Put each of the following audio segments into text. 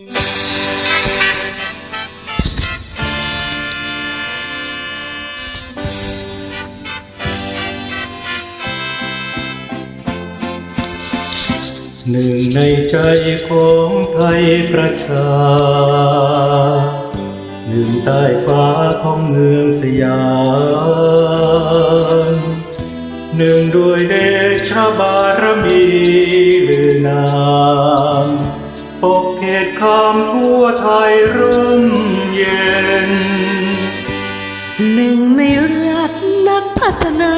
หนึ่งในใจของไทยประชา หนึ่งใต้ฟ้าของเมืองสยาม หนึ่งด้วยเดชบารมีลือนาม ปกเขตคำทั่วไทยร่มเย็น หนึ่งในรัฐนักพัฒนา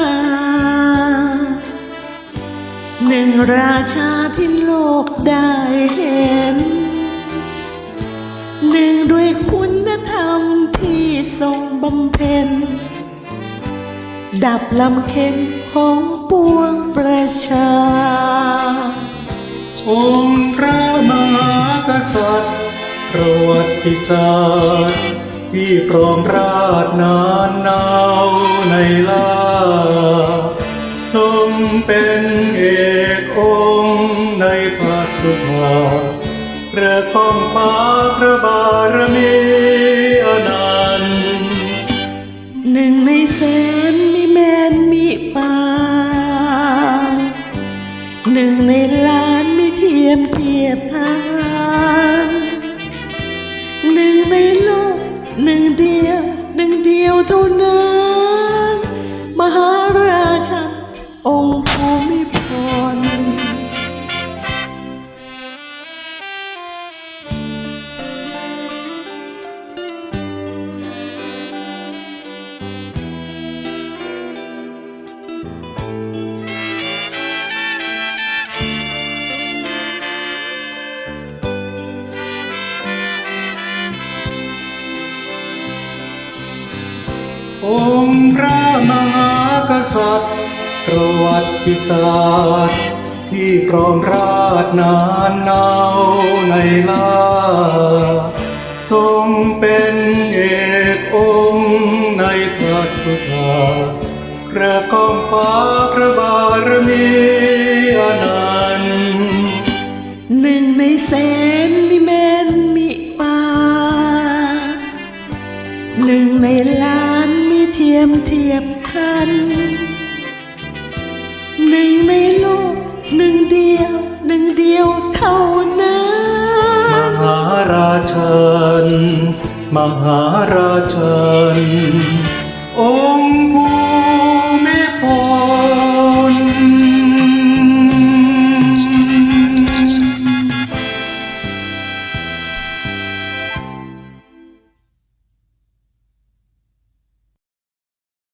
หนึ่งราชาที่โลกได้เห็น หนึ่งด้วยคุณธรรมที่ทรงบำเพ็ญ ดับลำเค็ญของปวงประชา องค์พระมหาก ษัตริย์ประวัติศาสตร์ที่ครองราชนานนาวในลาทรงเป็นเอกองค์ในพระสุภาพระก้องฟ้าพระบารมีอนันต์หนึ่งในแสนมีแมนมีป่าหนึ่งในล้านมีเทียมเทียบทา นึ่งเดียวหนึ่งเดียวเท่านั้น องค์พระมหากษัตริย์ประวัติศาสตร์ที่ครองราชนานนาวในลาทรงเป็นเอกองค์ในพระสุธาพระกองฟ้าพระบารมีอนันต์หนึ่งในแสนมีแมนมีปาหนึ่งในล้านียมเทียบกันหนึ่งในโลกหนึ่งเดียวหนึ่งเดียวเท่านั้น มหาราชนมหาราชนองค์